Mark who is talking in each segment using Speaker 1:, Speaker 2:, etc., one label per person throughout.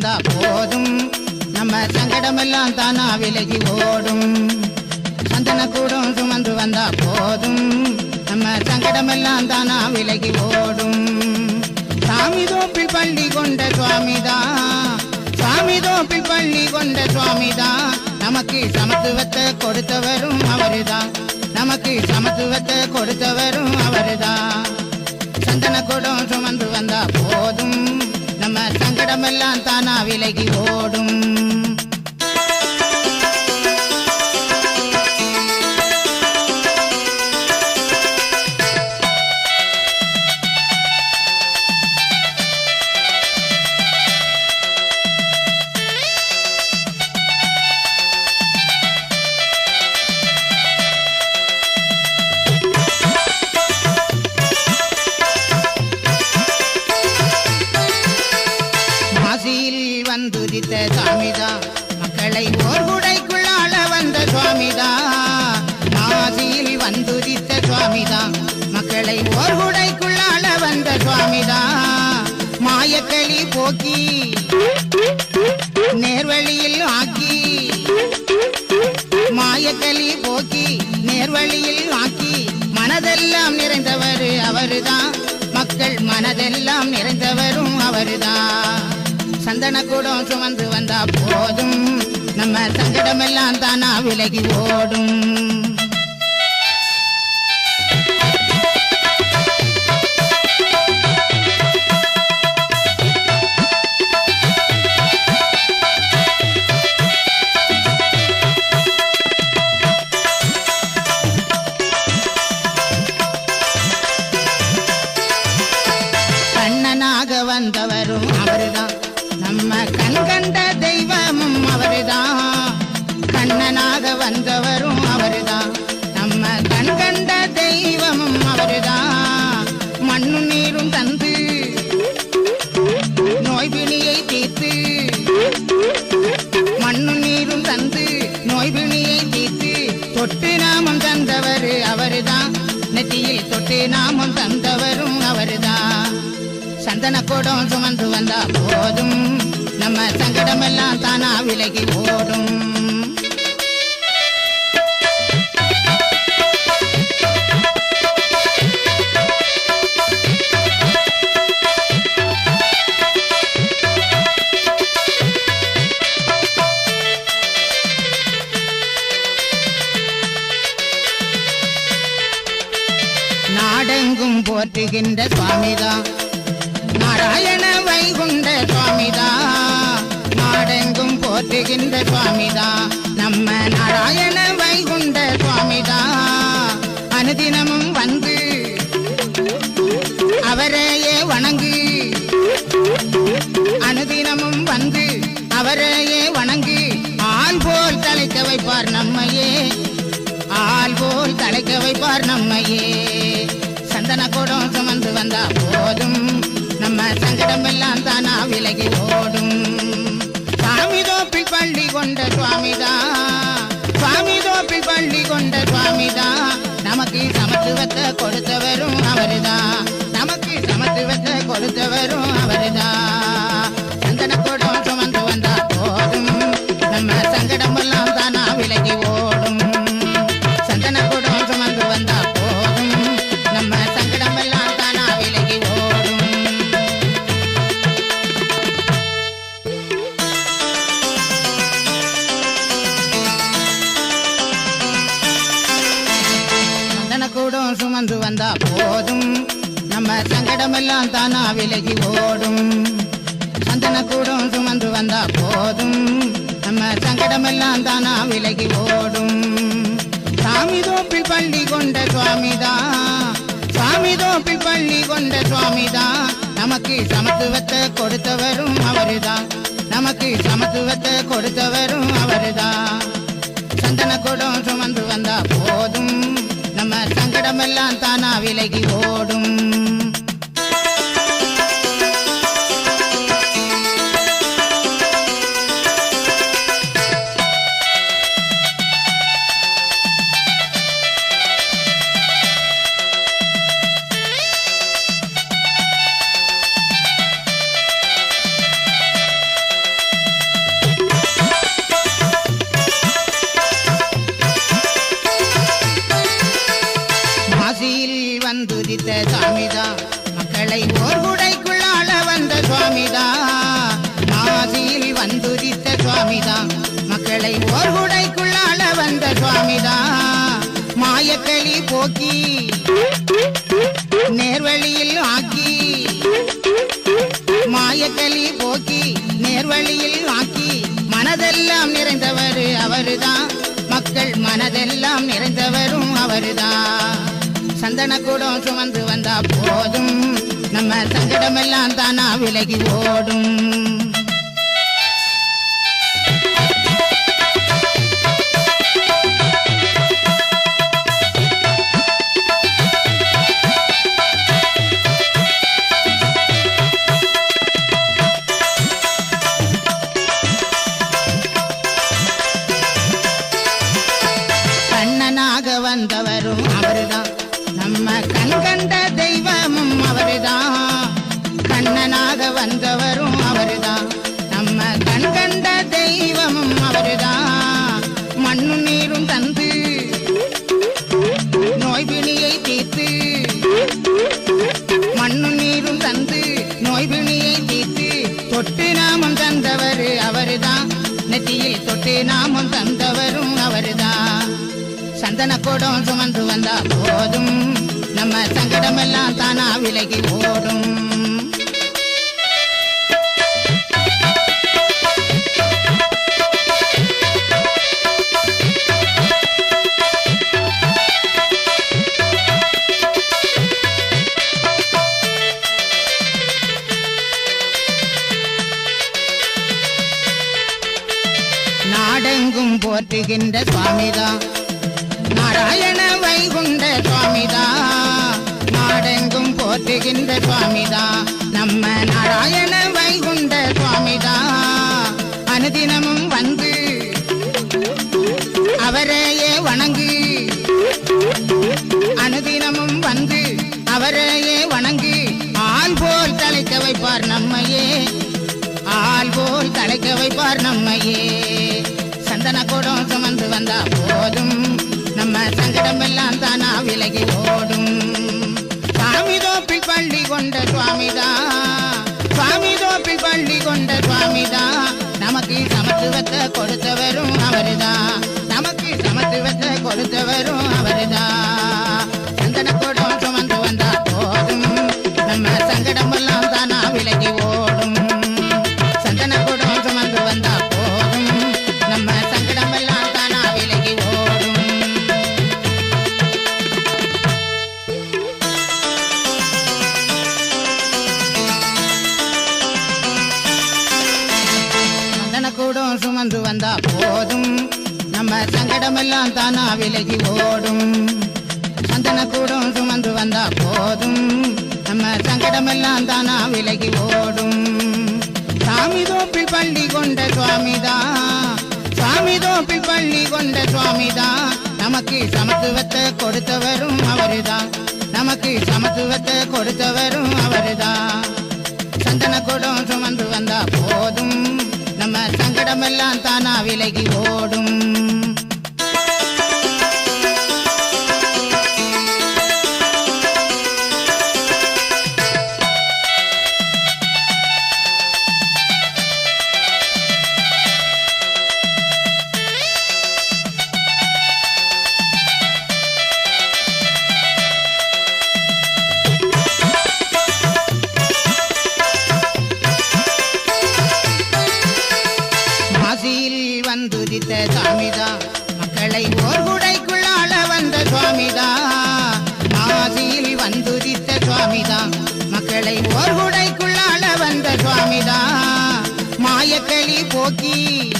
Speaker 1: வந்தா போதும். நம்ம சங்கடமெல்லாம் தானா விலகி ஓடும். சந்தன கூடம் சுமந்து வந்தா போதும். நம்ம சங்கடமெல்லாம் தானா விலகி ஓடும். சாமி தோப்பில் பள்ளி கொண்ட சுவாமிதான் சாமி தோப்பில் பள்ளி கொண்ட சுவாமிதான் நமக்கு சமத்துவத்தை கொடுத்தவரும் அவருதான் நமக்கு சமத்துவத்தை கொடுத்தவரும் அவருதான் சந்தன கூடம் சுமந்து வந்தா போதும். சங்கடமெல்லாம் தானா விலகி ஓடும். நேர்வழியில் ஆக்கி மாயக்கலி போக்கி நேர்வழியில் ஆக்கி மனதெல்லாம் நிறைந்தவர் அவருதான். மக்கள் மனதெல்லாம் நிறைந்தவரும் அவருதான். சந்தன கூடம் சுமந்து வந்தா போதும். நம்ம சங்கடமெல்லாம் தானா விலகி ஓடும். நோய் பிணியை தீர்த்து மண்ணு நீரும் தந்து நோய் பிணியை தீர்த்து தொட்டு நாமம் தந்தவர் அவருதான். நெத்தியில் தொட்டு நாமம் தந்தவரும் அவருதான். சந்தன கூடம் சுமந்து வந்தா போதும். நம்ம சங்கடமெல்லாம் தானா விலகி ஓடும். வருகின்ற சுவாமிதா. நாராயண வைகுண்ட சுவாமிதா. நாடெங்கும் போற்றுகின்ற சுவாமிதா. நம்ம நாராயண வைகுண்ட சுவாமிதா. அனுதினமும் வந்து அவரையே வணங்கு சுவாமிதா. சுவாமிதான் சுவாமி தோப்பில் பள்ளி கொண்ட சுவாமிதா. நமக்கு சமத்துவத்தை கொடுத்தவரும் அவருதான். நமக்கு சமத்துவத்தை கொடுத்தவரும் சந்தன சுமந்து வந்தா போதும். நம்ம சங்கடமெல்லாம் தானா விலகி ஓடும். சந்தன கூடம் சுமந்து வந்தா போதும். நம்ம சங்கடமெல்லாம் தானா விலகி ஓடும். சாமி தோப்பில் பள்ளி கொண்ட சுவாமிதான் சாமி தோப்பில் பள்ளி கொண்ட சுவாமிதான் நமக்கு சமத்துவத்தை கொடுத்தவரும் அவருதான் நமக்கு சமத்துவத்தை கொடுத்தவரும் அவருதான் சந்தன கூடம் சுமந்து வந்தா போதும். சங்கடமெல்லாம் தானா விலகி ஓடும். போக்கி நேர்வழியில் ஆக்கி மாயக்கலி போக்கி நேர்வழியில் ஆக்கி மனதெல்லாம் நிறைந்தவர் அவருதான். மக்கள் மனதெல்லாம் நிறைந்தவரும் அவருதான். சந்தன கூடம் சுமந்து வந்தா போதும். நம்ம சங்கடமெல்லாம் தானா விலகி ஓடும். நெத்தியில் தொட்டு நாமம் தந்தவரும் அவருதான். சந்தன கூடம் சுமந்து வந்தா போதும். நம்ம சங்கடமெல்லாம் தானா விலகி போடும் எங்கும் போற்றுகின்ற சுவாமிதா. நாராயண வைகுண்ட சுவாமிதா. நாடெங்கும் போற்றுகின்ற சுவாமிதா. நம்ம நாராயண வைகுண்ட சுவாமிதா. அனுதினமும் வந்து அவரையே வணங்கு. அனுதினமும் வந்து அவரையே வணங்கு. ஆள் போல் தலைக்க வைப்பார் நம்மையே. ஆள் போல் தலைக்க வைப்பார் நம்மையே. உலகி ஓடும். சாமி தோப்பில் பள்ளி கொண்ட சுவாமிதா. சுவாமி தோப்பில் பள்ளி கொண்ட சுவாமிதா. நமக்கு சமத்துவத்தை கொடுத்தவரும் அவருதா. நமக்கு சமத்துவத்தை கொடுத்தவரும் அவருதா. சந்தன கூடம் சுமந்து வந்தா போதும். நம்ம சங்கடம் எல்லாம் தானா விலகி ஓடும். சங்கடமெல்லாம் தானா விலகி ஓடும். சந்தன கூடம் சுமந்து வந்தா போதும். நம்ம சங்கடமெல்லாம் தானா விலகி ஓடும். சாமி தோப்பில் பள்ளி கொண்ட சுவாமிதா. சாமி தோப்பில் பள்ளி கொண்ட சுவாமிதா. நமக்கு சமத்துவத்தை கொடுத்தவரும் அவருதான் நமக்கு சமத்துவத்தை கொடுத்தவரும் அவருதான் சந்தன கூடம் சுமந்து வந்தா போதும். நம்ம சங்கடமெல்லாம் தானா விலகி ஓடும். சுவாமிதான். மக்களை ஓர் குடைக்குள்ளாள வந்த சுவாமிதான். மாயக்களி போக்கி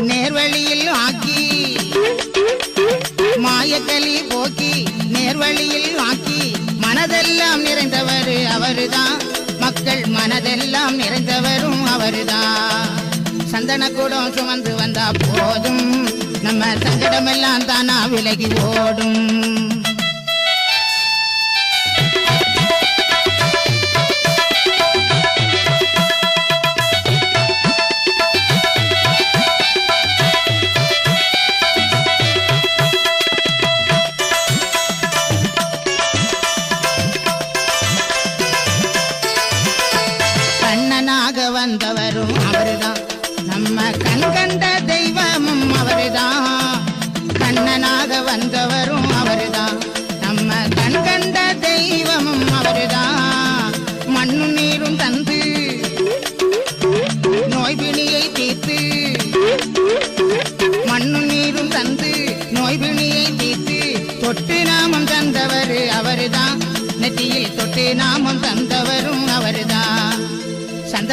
Speaker 1: நேர்வழியில் ஆக்கி மாயக்களி போக்கி நேர்வழியில் ஆக்கி மனதெல்லாம் நிறைந்தவர் அவருதான். மக்கள் மனதெல்லாம் நிறைந்தவரும் அவருதான். சந்தன கூடம் சுமந்து வந்தா போதும். நம்ம சங்கடமெல்லாம் தானா விலகி ஓடும்.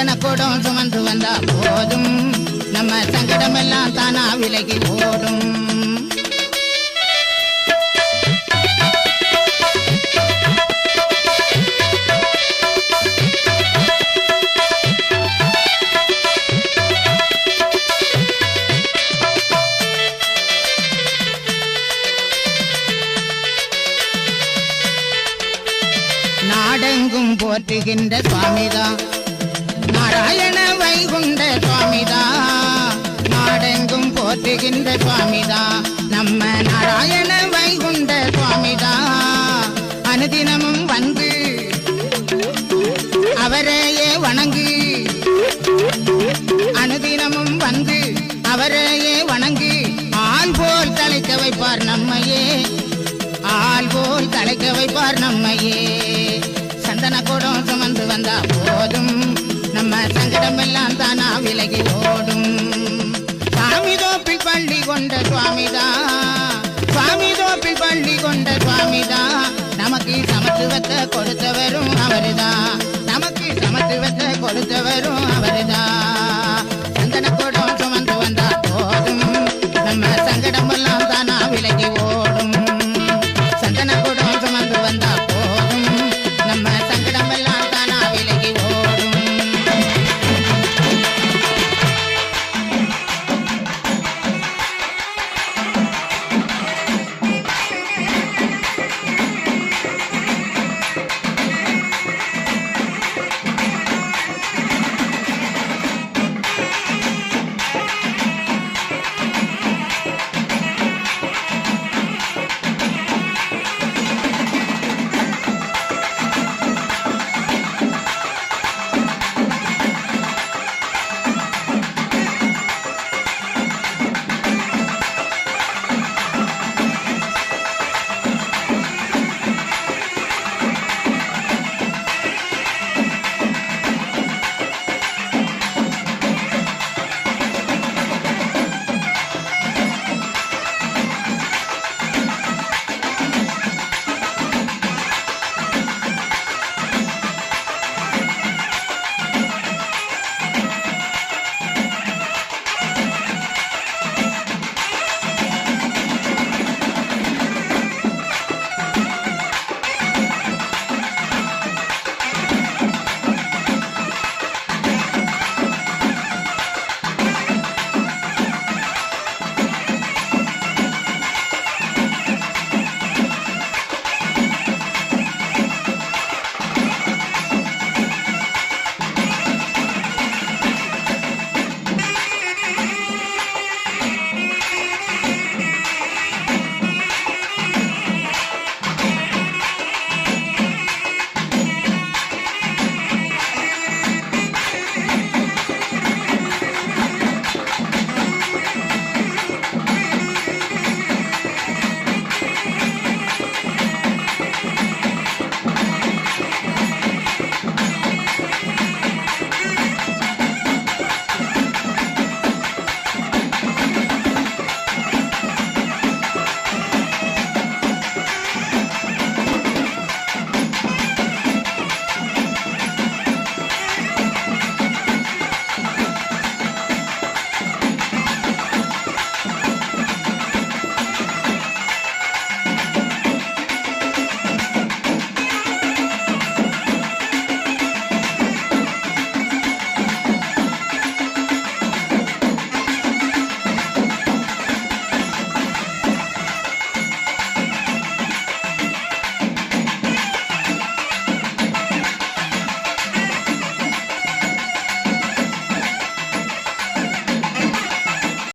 Speaker 1: சந்தன கூடம் சுமந்து வந்தா போதும். நம்ம சங்கடம் எல்லாம் தானா விலகி ஓடும் நாடெங்கும் போற்றுகின்ற சுவாமிதான். இருக்கின்ற சுவாமிதா. நம்ம நாராயண வைகுண்ட சுவாமிதா. அனுதினமும் வந்து அவரையே வணங்கு அனுதினமும் வந்து அவரையே வணங்கு ஆள் போல் தலைக்க வைப்பார் நம்மையே. ஆள் போல் தலைக்க வைப்பார் நம்மையே. சந்தன கூடம் சுமந்து வந்தா போதும். நம்ம சங்கடம் எல்லாம் தானா விலகி கொண்ட சுவாமிதா. சுவாமி தோப்பில் பள்ளி கொண்ட சுவாமிதா. நமக்கு சமத்துவத்தை கொடுத்தவரும் அவருதான்